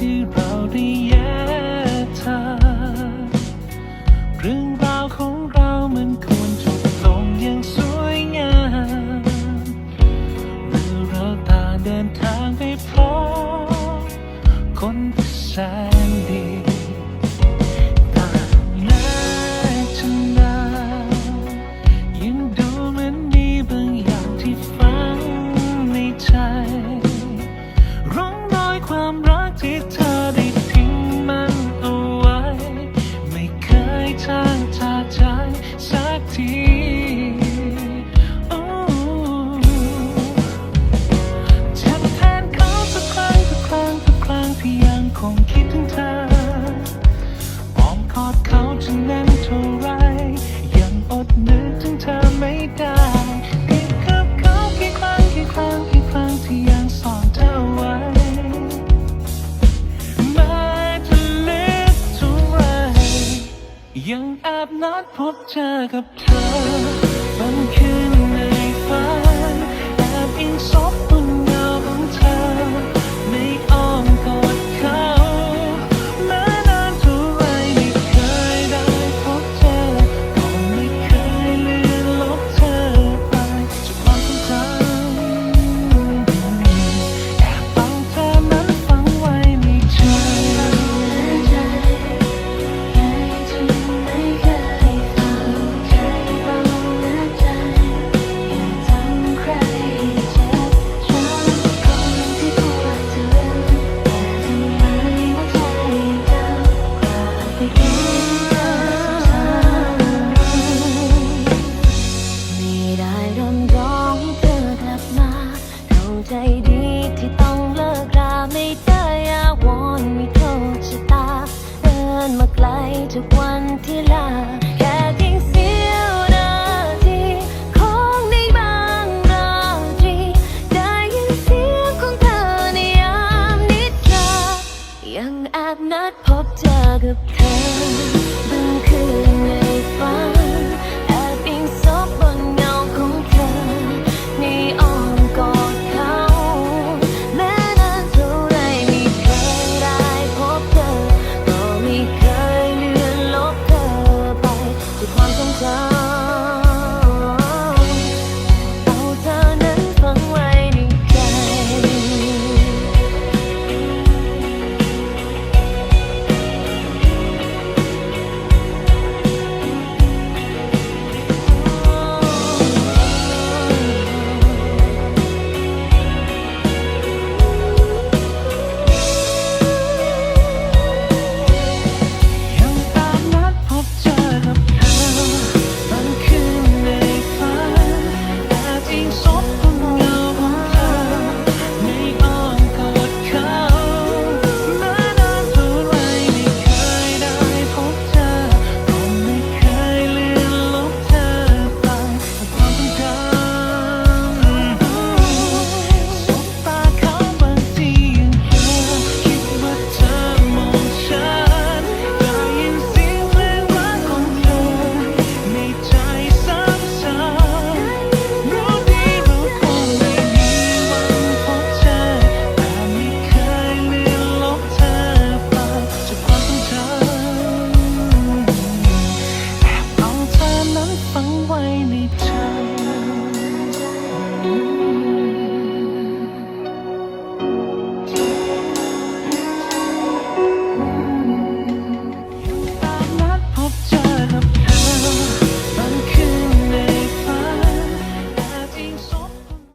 You. พบเจอกับเธอบางคืนในฝัน ดีที่ต้องเลิกราไม่ได้อาอนไม่โทษชะตาเดินมาไกลทุกวันที่ลาแค่เพีงเสียวนาทีของในบางราตรีได้ยินเสียงของเธอในยามนิทรายังแอบนัดพบเจอกับ